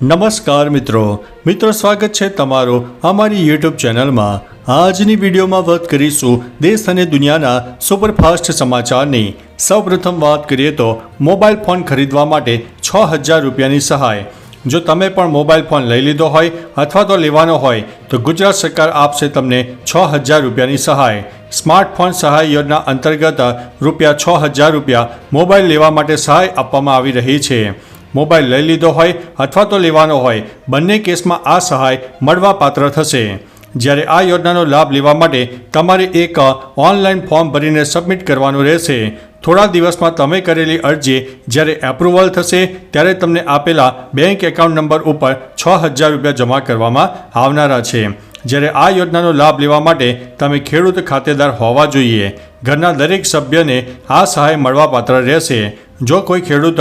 નમસ્કાર મિત્રો. મિત્રો, સ્વાગત છે તમારું અમારી યુટ્યુબ ચેનલમાં. આજની વિડીયોમાં વાત કરીશું દેશ અને દુનિયાના સુપરફાસ્ટ સમાચારની. સૌપ્રથમ વાત કરીએ તો મોબાઈલ ફોન ખરીદવા માટે છ હજાર રૂપિયાની સહાય. જો તમે પણ મોબાઈલ ફોન લઈ લીધો હોય અથવા તો લેવાનો હોય, તો ગુજરાત સરકાર આપશે તમને છ હજાર રૂપિયાની સહાય. સ્માર્ટફોન સહાય યોજના અંતર્ગત રૂપિયા છ હજાર રૂપિયા મોબાઈલ લેવા માટે સહાય આપવામાં આવી રહી છે. મોબાઈલ લઈ લીધો હોય અથવા તો લેવાનો હોય. બંને કેસમાં આ સહાય મળવાપાત્ર થશે. જ્યારે આ યોજનાનો લાભ લેવા માટે તમારે એક ઓનલાઈન ફોર્મ ભરીને સબમિટ કરવાનું રહેશે. થોડા દિવસમાં તમે કરેલી અરજી જ્યારે એપ્રુવલ થશે, ત્યારે તમને આપેલા બેંક એકાઉન્ટ નંબર ઉપર છ હજાર રૂપિયા જમા કરવામાં આવનારા છે. જ્યારે આ યોજનાનો લાભ લેવા માટે તમે ખેડૂત ખાતેદાર હોવા જોઈએ. ઘરના દરેક સભ્યને આ સહાય મળવાપાત્ર રહેશે. જો કોઈ ખેડૂત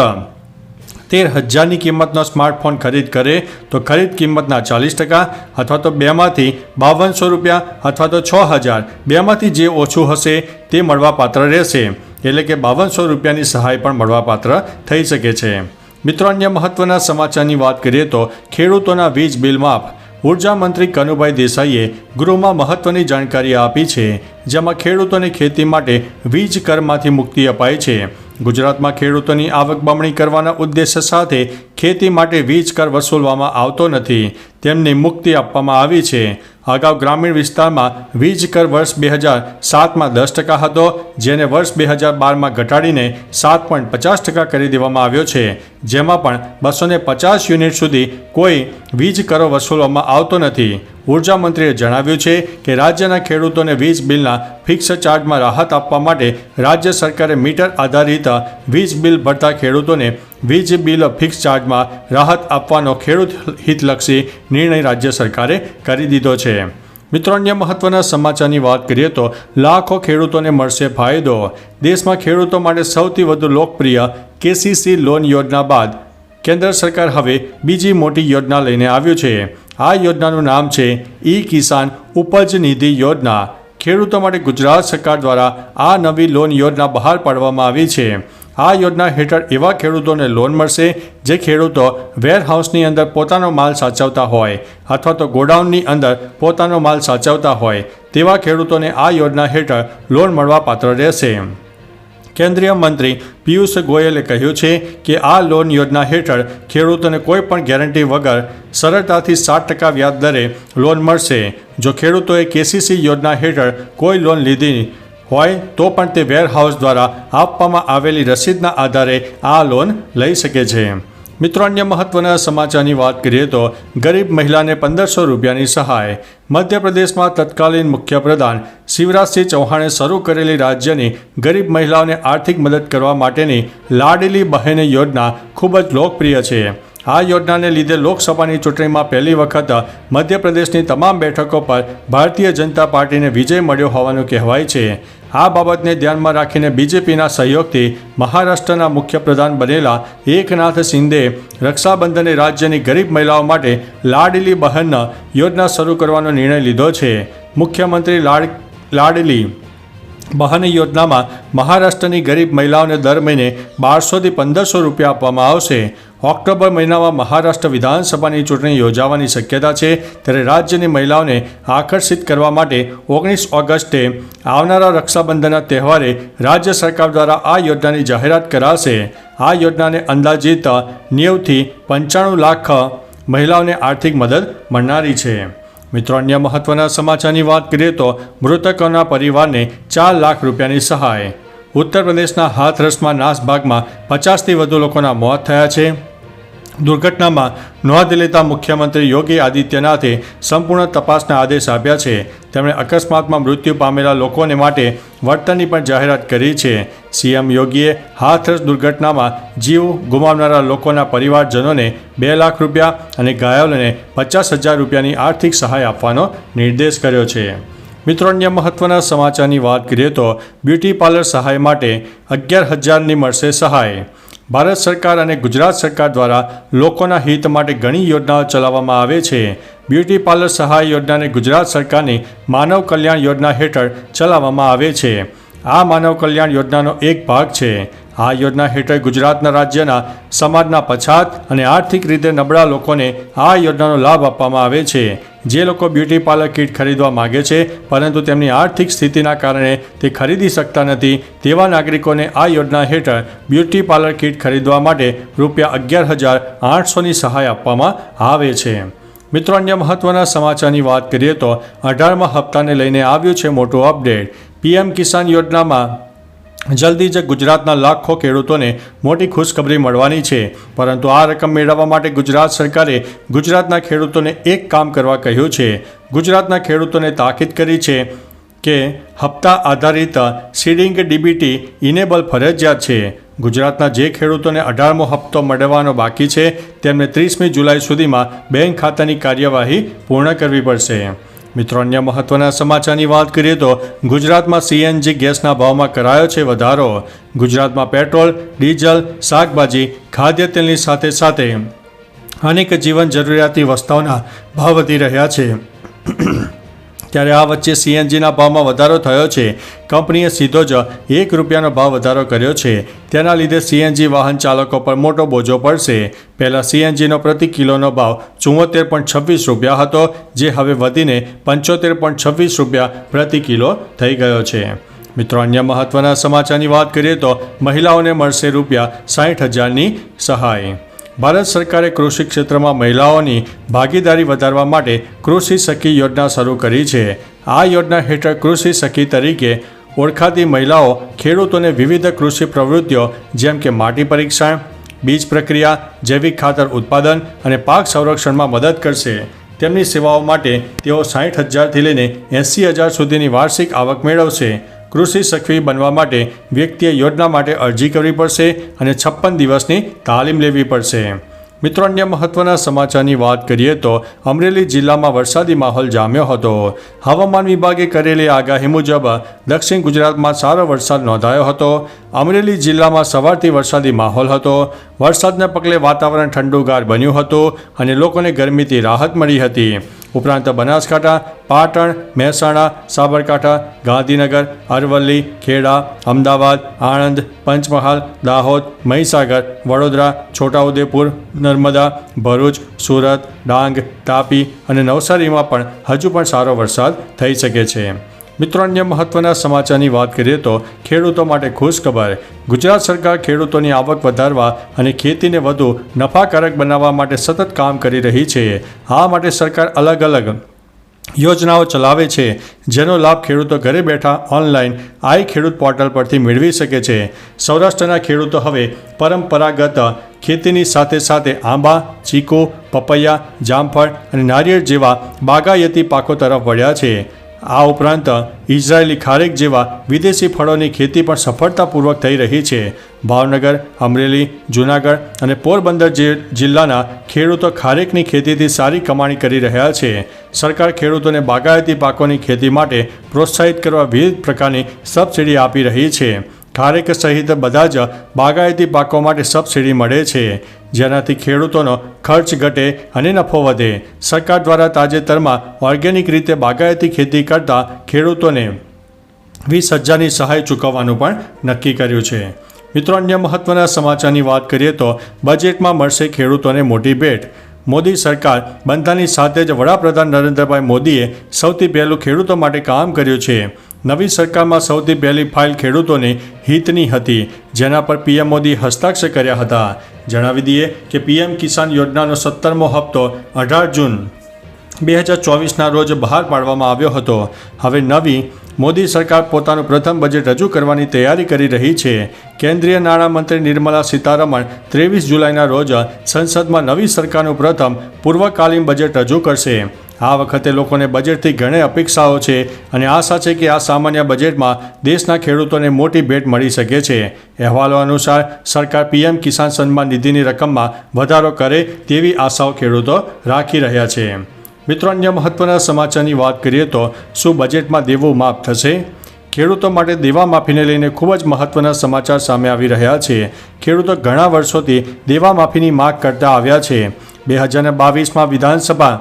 તેર હજારની કિંમતનો સ્માર્ટફોન ખરીદ કરે તો ખરીદ કિંમતના ચાલીસ ટકા અથવા તો બેમાંથી બાવનસો રૂપિયા અથવા તો છ હજાર બેમાંથી જે ઓછું હશે તે મળવાપાત્ર રહેશે. એટલે કે બાવનસો રૂપિયાની સહાય પણ મળવાપાત્ર થઈ શકે છે. મિત્રો, અન્ય મહત્વના સમાચારની વાત કરીએ તો ખેડૂતોના વીજ બિલ માફ. ઊર્જા મંત્રી કનુભાઈ દેસાઈએ ગૃહમાં મહત્વની જાણકારી આપી છે, જેમાં ખેડૂતોને ખેતી માટે વીજ કરમાંથી મુક્તિ અપાય છે. ગુજરાતમાં ખેડૂતોની આવક બમણી કરવાના ઉદ્દેશ્ય સાથે ખેતી માટે વીજ કર વસૂલવામાં આવતો નથી. તેમને મુક્તિ આપવામાં આવી છે. અગાઉ ગ્રામીણ વિસ્તારમાં વીજ કર વર્ષ બે હજાર સાતમાં દસ ટકા હતો, જેને વર્ષ બે હજાર બારમાં ઘટાડીને સાત પોઈન્ટ પચાસ ટકા કરી દેવામાં આવ્યો છે. જેમાં પણ બસો પચાસ યુનિટ સુધી કોઈ વીજ કરો વસૂલવામાં આવતો નથી. ઊર્જા મંત્રીએ જણાવ્યું છે કે રાજ્યના ખેડૂતોને વીજ બિલના ફિક્સ ચાર્જમાં રાહત આપવા માટે રાજ્ય સરકારે મીટર આધારિત વીજ બિલ ભરતા ખેડૂતોને વીજ બિલ ફિક્સ ચાર્જમાં રાહત આપવાનો ખેડૂત હિતલક્ષી નિર્ણય રાજ્ય સરકારે કરી દીધો છે. મિત્રો, અન્ય મહત્વના સમાચારની વાત કરીએ તો લાખો ખેડૂતોને મળશે ફાયદો. દેશમાં ખેડૂતો માટે સૌથી વધુ લોકપ્રિય કેસીસી લોન યોજના બાદ કેન્દ્ર સરકાર હવે બીજી મોટી યોજના લઈને આવ્યું છે. આ યોજનાનું નામ છે ઈ કિસાન ઉપજ નિધિ યોજના. ખેડૂતો માટે ગુજરાત સરકાર દ્વારા આ નવી લોન યોજના બહાર પાડવામાં આવી છે. આ યોજના હેઠળ એવા ખેડૂતોને લોન મળશે જે ખેડૂતો વેરહાઉસની અંદર પોતાનો માલ સાચવતા હોય અથવા તો ગોડાઉનની અંદર પોતાનો માલ સાચવતા હોય તેવા ખેડૂતોને આ યોજના હેઠળ લોન મળવા પાત્ર રહેશે. કેન્દ્રીય મંત્રી પિયુષ ગોયલે કહ્યું છે કે આ લોન યોજના હેઠળ ખેડૂતોને કોઈ પણ ગેરંટી વગર સરળતાથી સાત ટકા વ્યાજ દરે લોન મળશે. જો ખેડૂતોએ કેસીસી યોજના હેઠળ કોઈ લોન લીધી હોય, તો પણ તે વેરહાઉસ દ્વારા આપવામાં આવેલી રસીદના આધારે આ લોન લઈ શકે છે. મિત્રો, અન્ય મહત્વના સમાચારની વાત કરીએ તો ગરીબ મહિલાને પંદરસો રૂપિયાની સહાય. મધ્યપ્રદેશમાં તત્કાલીન મુખ્યપ્રધાન શિવરાજસિંહ ચૌહાણે શરૂ કરેલી રાજ્યની ગરીબ મહિલાઓને આર્થિક મદદ કરવા માટેની લાડલી બહેન યોજના ખૂબ જ લોકપ્રિય છે. આ યોજનાને લીધે લોકસભાની ચૂંટણીમાં પહેલી વખત મધ્યપ્રદેશની તમામ બેઠકો પર ભારતીય જનતા પાર્ટીને વિજય મળ્યો હોવાનું કહેવાય છે. આ બાબતને ધ્યાનમાં રાખીને બીજેપીના સહયોગથી મહારાષ્ટ્રના મુખ્યપ્રધાન બનેલા એકનાથ શિંદે રક્ષાબંધને રાજ્યની ગરીબ મહિલાઓ માટે લાડલી બહન યોજના શરૂ કરવાનો નિર્ણય લીધો છે. મુખ્યમંત્રી લાડ, લાડલી બહન યોજનામાં મહારાષ્ટ્રની ગરીબ મહિલાઓને દર મહિને બારસોથી પંદરસો રૂપિયા આપવામાં આવશે. ઓક્ટોબર મહિનામાં મહારાષ્ટ્ર વિધાનસભાની ચૂંટણી યોજાવાની શક્યતા છે, ત્યારે રાજ્યની મહિલાઓને આકર્ષિત કરવા માટે ઓગણીસ ઓગસ્ટે આવનારા રક્ષાબંધનના તહેવારે રાજ્ય સરકાર દ્વારા આ યોજનાની જાહેરાત કરાશે. આ યોજનાને અંદાજિત નેવથી પંચાણું લાખ મહિલાઓને આર્થિક મદદ મળનારી છે. મિત્રો, અન્ય મહત્વના સમાચારની વાત કરીએ તો મૃતકોના પરિવારને ચાર લાખ રૂપિયાની સહાય. ઉત્તર પ્રદેશના હાથરસમાં નાસભાગમાં પચાસથી વધુ લોકોના મોત થયા છે. દુર્ઘટનામાં નોંધ લેતા મુખ્યમંત્રી યોગી આદિત્યનાથે સંપૂર્ણ તપાસના આદેશ આપ્યા છે. તેમણે અકસ્માતમાં મૃત્યુ પામેલા લોકોને માટે વળતરની પણ જાહેરાત કરી છે. સીએમ યોગીએ હાથરસ દુર્ઘટનામાં જીવ ગુમાવનારા લોકોના પરિવારજનોને બે લાખ રૂપિયા અને ઘાયલોને પચાસ હજાર રૂપિયાની આર્થિક સહાય આપવાનો નિર્દેશ કર્યો છે. મિત્રો, અન્ય મહત્વના સમાચારની વાત કરીએ તો બ્યુટી પાર્લર સહાય માટે અગિયાર હજારની મળશે સહાય. ભારત સરકાર અને ગુજરાત સરકાર દ્વારા લોકોના હિત માટે ઘણી યોજનાઓ ચલાવવામાં આવે છે. બ્યુટી પાર્લર સહાય યોજનાને ગુજરાત સરકારની માનવ કલ્યાણ યોજના હેઠળ ચલાવવામાં આવે છે. આ માનવ કલ્યાણ યોજનાનો એક ભાગ છે. આ યોજના હેઠળ ગુજરાતના રાજ્યના, સમાજના પછાત અને આર્થિક રીતે નબળા લોકોને આ યોજનાનો લાભ આપવામાં આવે છે. જે લોકો બ્યુટી પાર્લર કીટ ખરીદવા માગે છે, પરંતુ તેમની આર્થિક સ્થિતિના કારણે તે ખરીદી શકતા નથી, તેવા નાગરિકોને આ યોજના હેઠળ બ્યુટી પાર્લર કીટ ખરીદવા માટે રૂપિયા અગિયાર હજાર આઠસોની સહાય આપવામાં આવે છે. મિત્રો, અન્ય મહત્વના સમાચારની વાત કરીએ તો અઢારમા હપ્તાને લઈને આવ્યું છે મોટું અપડેટ. પીએમ કિસાન યોજનામાં જલ્દી જ ગુજરાતના લાખો ખેડૂતોને મોટી ખુશખબરી મળવાની છે. પરંતુ આ રકમ મેળવવા માટે ગુજરાત સરકારે ગુજરાતના ખેડૂતોને એક કામ કરવા કહ્યું છે. ગુજરાતના ખેડૂતોને તાકીદ કરી છે કે હપ્તા આધારિત સીડિંગ ડીબીટી ઇનેબલ ફરજિયાત છે. ગુજરાતના જે ખેડૂતોને અઢારમો હપ્તો મળવાનો બાકી છે, તેમને ત્રીસમી જુલાઈ સુધીમાં બેંક ખાતાની કાર્યવાહી પૂર્ણ કરવી પડશે. મિત્રો અન્ય મહત્વના સમાચારની વાત કરીએ તો ગુજરાતમાં સીએનજી ગેસના ભાવમાં કરાયો છે વધારો. ગુજરાતમાં પેટ્રોલ, ડીઝલ, શાકભાજી, ખાદ્ય તેલની સાથે સાથે અનેક જીવન જરૂરિયાતી વસ્તુઓના ભાવ વધી રહ્યા છે. ત્યારે આ વચ્ચે સીએનજીના ભાવમાં વધારો થયો છે. કંપનીએ સીધો જ એક રૂપિયાનો ભાવ વધારો કર્યો છે. તેના લીધે સીએનજી વાહન ચાલકો પર મોટો બોજો પડશે. પહેલાં સીએનજીનો પ્રતિ કિલોનો ભાવ ચુંમોતેર પોઈન્ટ છવ્વીસ રૂપિયા હતો, જે હવે વધીને પંચોતેર પોઈન્ટ છવ્વીસ રૂપિયા પ્રતિ કિલો થઈ ગયો છે. મિત્રો, અન્ય મહત્વના સમાચારની વાત કરીએ તો મહિલાઓને મળશે રૂપિયા સાઠ હજારની સહાય. ભારત સરકારે કૃષિ ક્ષેત્રમાં મહિલાઓની ભાગીદારી વધારવા માટે કૃષિ સખી યોજના શરૂ કરી છે. આ યોજના હેઠળ કૃષિ સખી તરીકે ઓળખાતી મહિલાઓ ખેડૂતોને વિવિધ કૃષિ પ્રવૃત્તિઓ જેમ કે માટી પરીક્ષણ, બીજ પ્રક્રિયા, જૈવિક ખાતર ઉત્પાદન અને પાક સંરક્ષણમાં મદદ કરશે. તેમની સેવાઓ માટે તેઓ સાઠ હજારથી લઈને એંસી હજાર સુધીની વાર્ષિક આવક મેળવશે. કૃષિ સખવી બનવા માટે વ્યક્તિએ યોજના માટે અરજી કરવી પડશે અને છપ્પન દિવસની તાલીમ લેવી પડશે. મિત્રો, અન્ય મહત્વના સમાચારની વાત કરીએ તો અમરેલી જિલ્લામાં વરસાદી માહોલ જામ્યો હતો. હવામાન વિભાગે કરેલી આગાહી મુજબ દક્ષિણ ગુજરાતમાં સારો વરસાદ નોંધાયો હતો. અમરેલી જિલ્લામાં સવારથી વરસાદી માહોલ હતો. વરસાદને પગલે વાતાવરણ ઠંડુગાર બન્યું હતું અને લોકોને ગરમીથી રાહત મળી હતી. ઉપરાંત બનાસકાંઠા, પાટણ, મહેસાણા, સાબરકાંઠા, ગાંધીનગર, અરવલ્લી, ખેડા, અમદાવાદ, આણંદ, પંચમહાલ, દાહોદ, મહીસાગર, વડોદરા, છોટાઉદેપુર, નર્મદા, ભરૂચ, સુરત, ડાંગ, તાપી અને નવસારીમાં પણ હજુ પણ સારો વરસાદ થઈ શકે છે. મિત્રો, અન્ય મહત્વના સમાચારની વાત કરીએ તો ખેડૂતો માટે ખુશ ખબર ગુજરાત સરકાર ખેડૂતોની આવક વધારવા અને ખેતીને વધુ નફાકારક બનાવવા માટે સતત કામ કરી રહી છે. આ માટે સરકાર અલગ અલગ યોજનાઓ ચલાવે છે, જેનો લાભ ખેડૂતો ઘરે બેઠા ઓનલાઈન આઈ ખેડૂત પોર્ટલ પરથી મેળવી શકે છે. સૌરાષ્ટ્રના ખેડૂતો હવે પરંપરાગત ખેતીની સાથે સાથે આંબા, ચીકુ, પપૈયા, જામફળ અને નારિયેળ જેવા બાગાયતી પાકો તરફ વળ્યા છે. આ ઉપરાંત ઇઝરાયેલી ખારેક જેવા વિદેશી ફળોની ખેતી પણ સફળતાપૂર્વક થઈ રહી છે. ભાવનગર, અમરેલી, જૂનાગઢ અને પોરબંદર જિલ્લાના ખેડૂતો ખારેકની ખેતીથી સારી કમાણી કરી રહ્યા છે. સરકાર ખેડૂતોને બાગાયતી પાકોની ખેતી માટે પ્રોત્સાહિત કરવા વિવિધ પ્રકારની સબસિડી આપી રહી છે. ખારેક સહિત બધા જ બાગાયતી પાકો માટે સબસિડી મળે છે. જેનાથી ખેડૂતોનો ખર્ચ ઘટે અને નફો વધે. સરકાર દ્વારા તાજેતરમાં ઓર્ગેનિક રીતે બાગાયતી ખેતી કરતા ખેડૂતોને વીસ હજારની સહાય ચૂકવવાનું પણ નક્કી કર્યું છે. મિત્રો, અન્ય મહત્વના સમાચારની વાત કરીએ તો બજેટમાં મળશે ખેડૂતોને મોટી ભેટ. મોદી સરકાર બનતાની સાથે જ વડાપ્રધાન નરેન્દ્રભાઈ મોદીએ સૌથી પહેલું ખેડૂતો માટે કામ કર્યું છે. નવી સરકારમાં સૌથી પહેલી ફાઇલ ખેડૂતોની હિતની હતી, જેના પર પીએમ મોદી હસ્તાક્ષર કર્યા હતા. જણાવી દઈએ કે પીએમ કિસાન યોજનાનો સત્તરમો હપ્તો અઢાર જૂન બે હજાર ચોવીસના રોજ બહાર પાડવામાં આવ્યો હતો. હવે નવી મોદી સરકાર પોતાનું પ્રથમ બજેટ રજૂ કરવાની તૈયારી કરી રહી છે. કેન્દ્રીય નાણામંત્રી નિર્મલા સીતારમણ ત્રેવીસ જુલાઈના રોજ સંસદમાં નવી સરકારનું પ્રથમ પૂર્વકાલીન બજેટ રજૂ કરશે. આ વખતે લોકોને બજેટથી ઘણી અપેક્ષાઓ છે અને આશા છે કે આ સામાન્ય બજેટમાં દેશના ખેડૂતોને મોટી ભેટ મળી શકે છે. અહેવાલો અનુસાર સરકાર પીએમ કિસાન સન્માન નિધિની રકમમાં વધારો કરે તેવી આશાઓ ખેડૂતો રાખી રહ્યા છે. મિત્રો, અન્ય મહત્વના સમાચારની વાત કરીએ તો શું બજેટમાં દેવું માફ થશે? ખેડૂતો માટે દેવા માફીને લઈને ખૂબ જ મહત્વના સમાચાર સામે આવી રહ્યા છે. ખેડૂતો ઘણા વર્ષોથી દેવા માફીની માગ કરતા આવ્યા છે. બે હજાર બાવીસમાં વિધાનસભા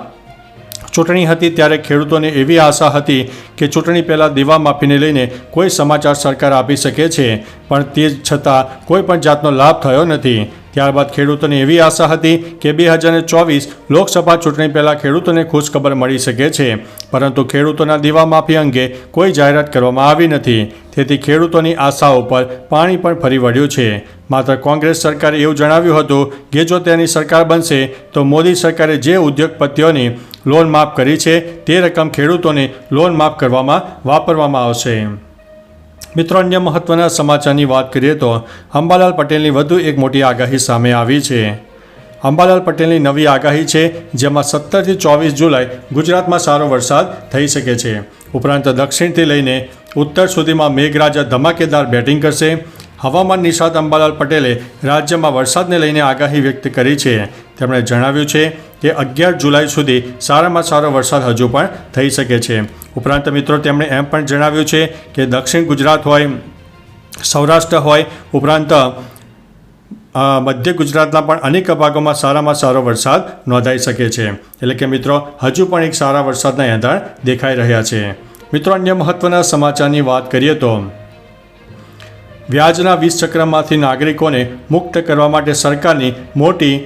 ચૂંટણી હતી ત્યારે ખેડૂતોને એવી આશા હતી કે ચૂંટણી પહેલાં દેવા માફીને લઈને કોઈ સમાચાર સરકાર આપી શકે છે. પણ તે છતાં કોઈ પણ જાતનો લાભ થયો નથી. ત્યારબાદ ખેડૂતોને એવી આશા હતી કે બે હજાર ચોવીસ લોકસભા ચૂંટણી પહેલાં ખેડૂતોને ખુશખબર મળી શકે છે. પરંતુ ખેડૂતોના દેવા માફી અંગે કોઈ જાહેરાત કરવામાં આવી નથી. તેથી ખેડૂતોની આશાઓ પર પાણી પણ ફરી વળ્યું છે. માત્ર કોંગ્રેસ સરકારે એવું જણાવ્યું હતું કે જો તેની સરકાર બનશે, તો મોદી સરકારે જે ઉદ્યોગપતિઓની લોન માફ કરી છે. તે રકમ ખેડૂતોને લોન માફ કરવામાં વાપરવામાં આવશે. મિત્રો, અન્ય મહત્વના સમાચારની વાત કરીએ તો અંબાલાલ પટેલની વધુ એક મોટી આગાહી સામે આવી છે. અંબાલાલ પટેલની નવી આગાહી છે, જેમાં સત્તરથી ચોવીસ જુલાઈ ગુજરાતમાં સારો વરસાદ થઈ શકે છે. ઉપરાંત દક્ષિણથી લઈને ઉત્તર સુધીમાં મેઘરાજા ધમાકેદાર બેટિંગ કરશે. હવામાન નિષ્ણાત અંબાલાલ પટેલે રાજ્યમાં વરસાદને લઈને આગાહી વ્યક્ત કરી છે. તેમણે જણાવ્યું છે કે અગિયાર જુલાઈ સુધી સારામાં સારો વરસાદ હજુ પણ થઈ શકે છે. ઉપરાંત મિત્રો, તેમણે એમ પણ જણાવ્યું છે કે દક્ષિણ ગુજરાત હોય, સૌરાષ્ટ્ર હોય, ઉપરાંત મધ્ય ગુજરાતના પણ અનેક ભાગોમાં સારામાં સારો વરસાદ નોંધાઈ શકે છે. એટલે કે મિત્રો, હજુ પણ એક સારા વરસાદના એંધાણ દેખાઈ રહ્યા છે. મિત્રો, અન્ય મહત્વના સમાચારની વાત કરીએ તો, વ્યાજના વીસ ચક્રમાંથી નાગરિકોને મુક્ત કરવા માટે સરકારની મોટી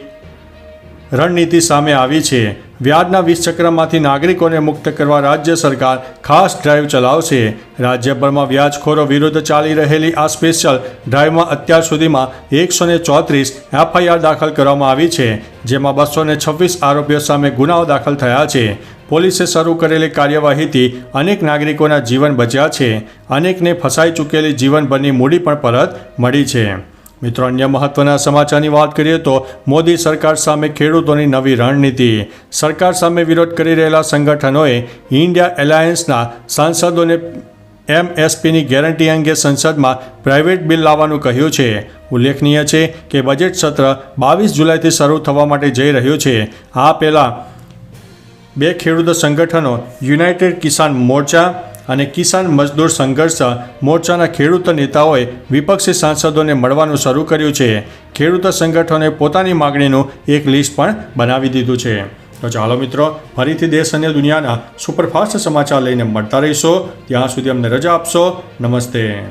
રણનીતિ સામે આવી છે. વ્યાજના વીસ ચક્રમાંથી નાગરિકોને મુક્ત કરવા રાજ્ય સરકાર ખાસ ડ્રાઈવ ચલાવશે. રાજ્યભરમાં વ્યાજખોરો વિરુદ્ધ ચાલી રહેલી આ સ્પેશિયલ ડ્રાઈવમાં અત્યાર સુધીમાં એકસો ને ચોત્રીસ એફઆઈઆર દાખલ કરવામાં આવી છે, જેમાં બસો ને છવ્વીસ આરોપીઓ સામે ગુનાઓ દાખલ થયા છે. પોલીસે શરૂ કરેલી કાર્યવાહીથી અનેક નાગરિકોના જીવન બચ્યા છે. અનેકને ફસાઈ ચૂકેલી જીવનભરની મૂડી પણ પરત મળી છે. મિત્રો, અન્ય મહત્વના સમાચારની વાત કરીએ તો મોદી સરકાર સામે ખેડૂતોની નવી રણનીતિ. સરકાર સામે વિરોધ કરી રહેલા સંગઠનોએ ઇન્ડિયા એલાયન્સના સાંસદોને એમએસપીની ગેરંટી અંગે સંસદમાં પ્રાઇવેટ બિલ લાવવાનું કહ્યું છે. ઉલ્લેખનીય છે કે બજેટ સત્ર બાવીસ જુલાઈથી શરૂ થવા માટે જઈ રહ્યું છે. આ પહેલાં બે ખેડૂત સંગઠનો યુનાઇટેડ કિસાન મોરચા અને કિસાન મજદૂર સંઘર્ષ મોરચાના ખેડૂત નેતાઓએ વિપક્ષી સાંસદોને મળવાનું શરૂ કર્યું છે. ખેડૂત સંગઠનોએ પોતાની માગણીનું એક લિસ્ટ પણ બનાવી દીધું છે. તો ચાલો મિત્રો, ફરીથી દેશ અને દુનિયાના સુપરફાસ્ટ સમાચાર લઈને મળતા રહીશો. ત્યાં સુધી અમને રજા આપશો. નમસ્તે.